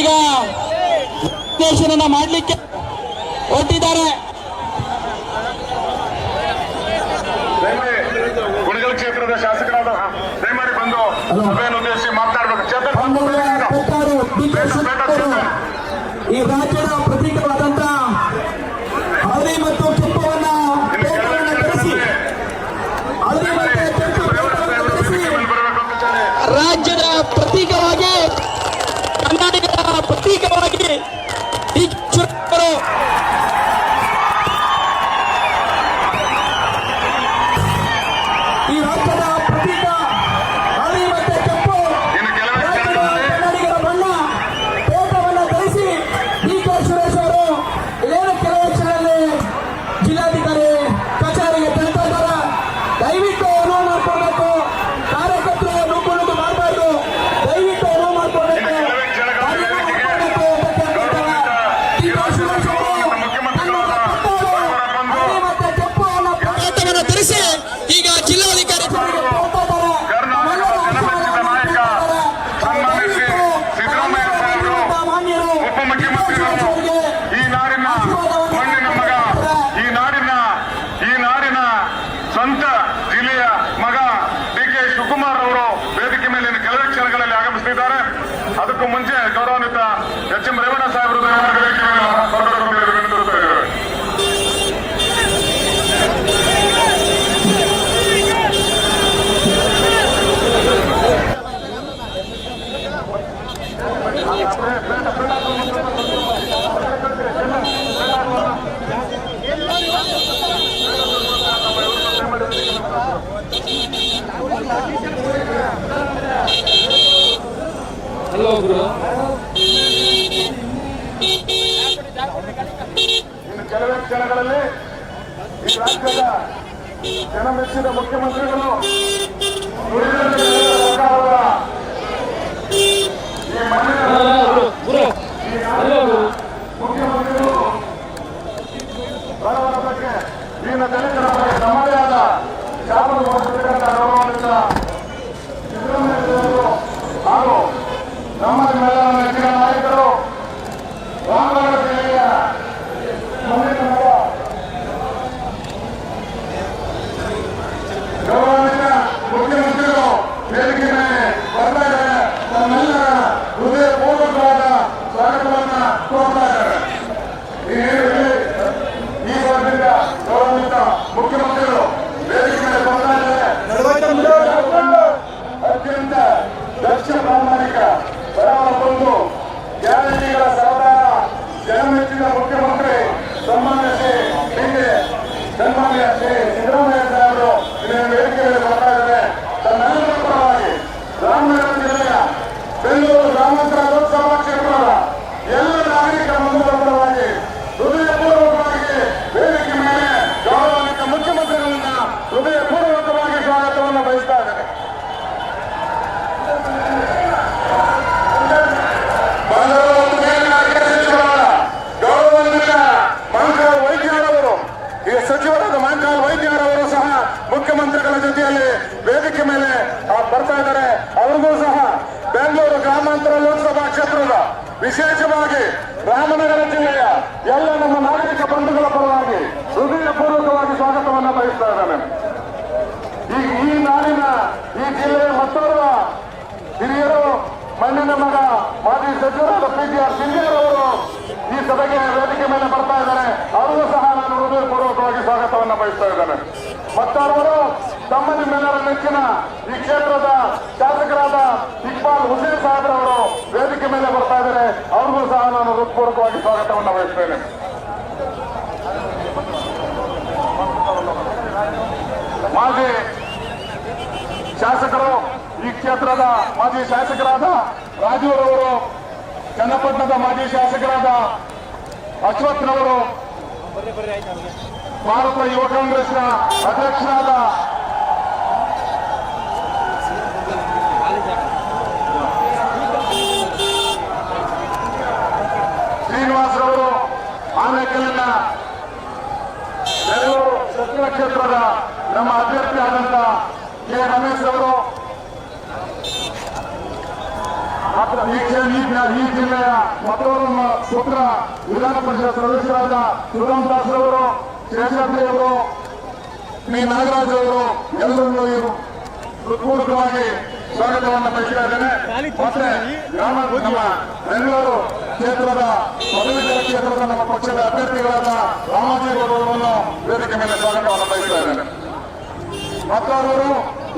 ಈಗ ವಿಶ್ಲೇಷಣೆಯನ್ನ ಮಾಡಲಿಕ್ಕೆ ಹೊರಟಿದ್ದಾರೆ. ಗುಣಗಲ್ ಕ್ಷೇತ್ರದ ಶಾಸಕರಾದ ದಯಮಾಡಿ ಬಂದು ಸಭೆಯನ್ನು ಉದ್ದೇಶಿಸಿ ಮಾತನಾಡಬೇಕು. ಕ್ಷೇತ್ರ ಈ ರಾಜ್ಯದ ಪ್ರತೀಕವಾದ দিয়ে ಅದಕ್ಕೂ ಮುಂಚೆ ಗೌರವಾನ್ವಿತ ಎಚ್ ಎಂ ರೇವಣ್ಣ ಸಾಹೇಬರು Thank you. ಒಬ್ರು ಇನ್ನು ಕೆಲವೇ ಕ್ಷಣಗಳಲ್ಲಿ ಈ ರಾಜ್ಯದ ಜನಮೆಚ್ಚಿದ ಮುಖ್ಯಮಂತ್ರಿಗಳು ಮುಖ್ಯಮಂತ್ರಿಗಳು ಬಡವರ ಬಗ್ಗೆ ದಲಿತರ ಬಗ್ಗೆ ತಮ್ಮದೇ ಆದ ಶಾಸನ நமது மேலான ವಿಶೇಷವಾಗಿ ರಾಮನಗರ ಜಿಲ್ಲೆಯ ಎಲ್ಲ ನಮ್ಮ ನಾಗರಿಕ ಬಂಧುಗಳ ಪರವಾಗಿ ಹೃದಯಪೂರ್ವಕವಾಗಿ ಸ್ವಾಗತವನ್ನು ಬಯಸ್ತಾ ಇದ್ದಾನೆ. ಈ ಈ ನಾಡಿನ ಈ ಜಿಲ್ಲೆಯ ಮತ್ತೋರ್ವ ಹಿರಿಯರು, ಮಣ್ಣಿನ ಮಗ, ಮಾಜಿ ಸಚಿವರಾದ ಪಿ ಜಿ ಆರ್ ಸಿಂಧೆಯವರು ಈ ಸಭೆಗೆ ವೇದಿಕೆ ಮೇಲೆ ಬರ್ತಾ ಇದ್ದಾರೆ. ಅವರು ಸಹ ನಾನು ಹೃದಯಪೂರ್ವಕವಾಗಿ ಸ್ವಾಗತವನ್ನು ಬಯಸ್ತಾ ಇದ್ದಾನೆ. ಮತ್ತೋರ್ವರು ತಮ್ಮ ನಿಮ್ಮೆಲ್ಲರ ನೆಚ್ಚಿನ ಈ ಕ್ಷೇತ್ರದ ಶಾಸಕರಾದ ಇಕ್ಬಾಲ್ ಹುಸೇನ್ ಸಾಹೇಬ್ರವರು ವೇದಿಕೆ ಮೇಲೆ ಬರ್ತಾ ಇದ್ದಾರೆ. ಹಾರ್ದಿಕವಾಗಿ ಸ್ವಾಗತವನ್ನು ವಹಿಸ್ತೇನೆ ಮಾಜಿ ಶಾಸಕರು ಈ ಕ್ಷೇತ್ರದ ಮಾಜಿ ಶಾಸಕರಾದ ರಾಜೂರವರು ಚನ್ನಪಟ್ಟಣದ ಮಾಜಿ ಶಾಸಕರಾದ ಅಶ್ವತ್ಥ್ರವರು ಭಾರತ ಯುವ ಕಾಂಗ್ರೆಸ್ನ ಅಧ್ಯಕ್ಷರಾದ ಕ್ಷೇತ್ರದ ನಮ್ಮ ಅಭ್ಯರ್ಥಿ ಆದಂತ ಕೆ. ರಮೇಶ್ ಅವರು. ಈ ಜಿಲ್ಲೆಯ ಮತ್ತೊಬ್ಬ ಪುತ್ರ ವಿಧಾನ ಪರಿಷತ್ ಸದಸ್ಯರಾದ ಸುಗಮ್ ದಾಸ್ ಅವರು, ಶೇಷಾದ್ರಿ ಅವರು, ಪಿ. ನಾಗರಾಜ್ ಅವರು, ಎಲ್ಲರನ್ನು ಹೃತ್ಪೂರ್ವಕವಾಗಿ ಸ್ವಾಗತವನ್ನು ಬಯಸ್ತಾ ಇದ್ದೇನೆ. ಮತ್ತೆ ಗ್ರಾಮ ನಮ್ಮ ಬೆಂಗಳೂರು ಕ್ಷೇತ್ರದ ಪದವೀಧರ ಕ್ಷೇತ್ರದ ನಮ್ಮ ಪಕ್ಷದ ಅಭ್ಯರ್ಥಿಗಳಾದ ರಾಮ ವೇದಿಕೆ ಮೇಲೆ ಸ್ವಾಗತವನ್ನು ಬಯಸ್ತಾ ಮತ್ತು ಮತ್ತವರು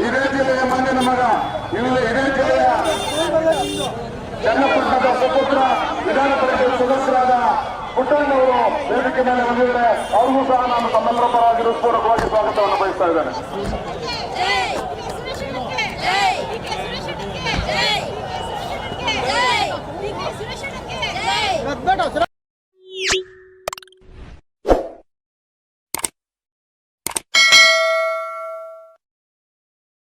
ಇದೇ ಜಿಲ್ಲೆಯ ಮಂದಿನ ಮಗ ಇಲ್ಲಿ ಇದೇ ಜಿಲ್ಲೆಯ ಚನ್ನಪಟ್ಟಣದ ಸುಪುತ್ರ ವಿಧಾನ ಪರಿಷತ್ ಸದಸ್ಯರಾದ ಪುಟ್ಟಣ್ಣವರು ವೇದಿಕೆ ಮೇಲೆ ಬಂದಿದ್ದಾರೆ ಅವ್ರಿಗೂ ಸಹ ನಾನು ತಮ್ಮೆಲ್ಲರ ಪರವಾಗಿ ಹೃತ್ಪೂರ್ವಕವಾಗಿ ಸ್ವಾಗತವನ್ನು ಬಯಸ್ತಾ ಇದ್ದೇನೆ ಜೈ